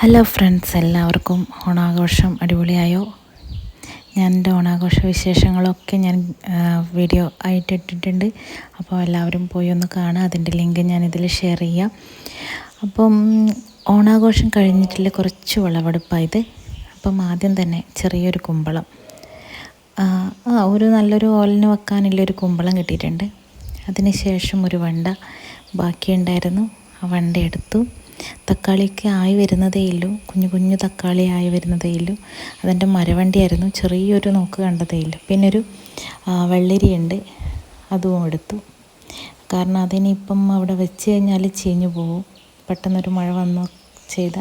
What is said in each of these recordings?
Hello friends എല്ലാവർക്കും ഓണാഘോഷം അടിപൊളിയായോ? ഞാൻ എന്റെ ഓണാഘോഷ വിശേഷങ്ങളൊക്കെ ഞാൻ വീഡിയോ ആയിട്ട് ഇട്ടിട്ടുണ്ട്. അപ്പോൾ എല്ലാവരും പോയി ഒന്ന് കാണുക. അതിന്റെ ലിങ്ക് ഞാൻ ഇതിൽ ഷെയർ ചെയ്യാം. അപ്പം ഓണാഘോഷം കഴിഞ്ഞിട്ടില്ല. കുറച്ച് വിളവെടുപ്പായത്. അപ്പം ആദ്യം തന്നെ ചെറിയൊരു കുമ്പളം. ആ ഒരു നല്ലൊരു ഓലിന് വെക്കാനുള്ളൊരു കുമ്പളം കിട്ടിയിട്ടുണ്ട്. അതിന് ശേഷം ഒരു വണ്ട ബാക്കിയുണ്ടായിരുന്നു. ആ വണ്ട എടുത്തു. തക്കാളിയൊക്കെ ആയി വരുന്നതേ കുഞ്ഞു കുഞ്ഞു തക്കാളി ആയി വരുന്നതേ ഉള്ളൂ അതെന്റെ മരവണ്ടിയായിരുന്നു. ചെറിയൊരു നോക്ക് കണ്ടതേ പിന്നെ ഒരു വെള്ളരിയുണ്ട്. അതും എടുത്തു. കാരണം അതിനിപ്പം അവിടെ വെച്ച് കഴിഞ്ഞാൽ ചീഞ്ഞു പോവും. പെട്ടെന്നൊരു മഴ വന്നു ചെയ്ത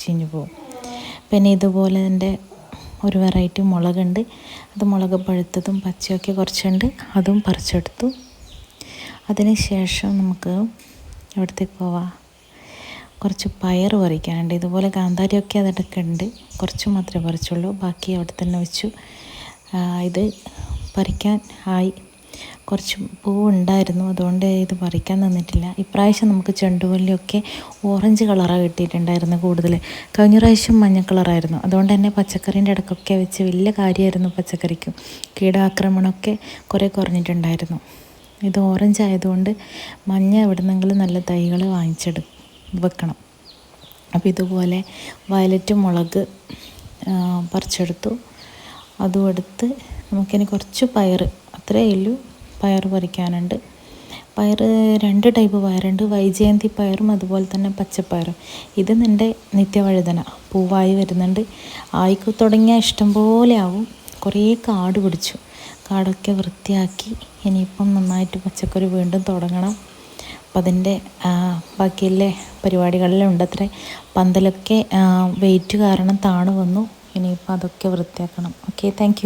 ചീഞ്ഞു പോവും. പിന്നെ ഇതുപോലെ എന്റെ ഒരു വെറൈറ്റി മുളകുണ്ട്. അത് മുളക് പഴുത്തതും പച്ചയൊക്കെ കുറച്ചുണ്ട്. അതും പറിച്ചെടുത്തു. അതിന് ശേഷം നമുക്ക് എവിടത്തേക്ക് പോവാം. കുറച്ച് പയർ പറിക്കാനുണ്ട്. ഇതുപോലെ കാന്താരിയൊക്കെ അതിടയ്ക്ക് ഉണ്ട്. കുറച്ച് മാത്രമേ പറിച്ചുള്ളൂ. ബാക്കി അവിടെ തന്നെ വെച്ചു. ഇത് പറിക്കാൻ ആയി. കുറച്ച് പൂ ഉണ്ടായിരുന്നു. അതുകൊണ്ട് ഇത് പറിക്കാൻ നിന്നിട്ടില്ല. ഇപ്രാവശ്യം നമുക്ക് ചെണ്ടുമല്ലിയൊക്കെ ഓറഞ്ച് കളറാണ് കിട്ടിയിട്ടുണ്ടായിരുന്നു കൂടുതൽ കഴിഞ്ഞ പ്രാവശ്യം മഞ്ഞ കളറായിരുന്നു. അതുകൊണ്ട് തന്നെ പച്ചക്കറീന്റെ ഇടക്കൊക്കെ വെച്ച് വലിയ കാര്യമായിരുന്നു പച്ചക്കറിക്കും. കീടാക്രമണമൊക്കെ കുറേ കുറഞ്ഞിട്ടുണ്ടായിരുന്നു. ഇത് ഓറഞ്ച് ആയതുകൊണ്ട് മഞ്ഞ എവിടെ നിന്നെങ്കിലും നല്ല തൈകൾ വാങ്ങിച്ചെടുക്കും. വെക്കണം. അപ്പോൾ ഇതുപോലെ വയലറ്റ് മുളക് പറിച്ചെടുത്തു. അതും എടുത്ത് നമുക്കിനി കുറച്ച് പയർ അത്രേ ഉള്ളൂ പയർ പറിക്കാനുണ്ട്. പയർ രണ്ട് ടൈപ്പ് പയറുണ്ട്. വൈജയന്തി പയറും അതുപോലെ തന്നെ പച്ചപ്പയറും. ഇത് നിന്റെ നിത്യവഴുതന പൂവായി വരുന്നുണ്ട്. ആയിക്കു തുടങ്ങിയാൽ ഇഷ്ടംപോലെ ആവും. കുറേ കാട് പിടിച്ചു. കാടൊക്കെ വൃത്തിയാക്കി ഇനിയിപ്പം നന്നായിട്ട് പച്ചക്കറി വീണ്ടും തുടങ്ങണം. അപ്പം അതിന്റെ ബാക്കിയുള്ള പരിപാടികളിലുണ്ട് അത്ര പന്തലൊക്കെ വെയിറ്റ് കാരണം താണു വന്നു ഇനിയിപ്പോൾ അതൊക്കെ വൃത്തിയാക്കണം ഓക്കെ താങ്ക്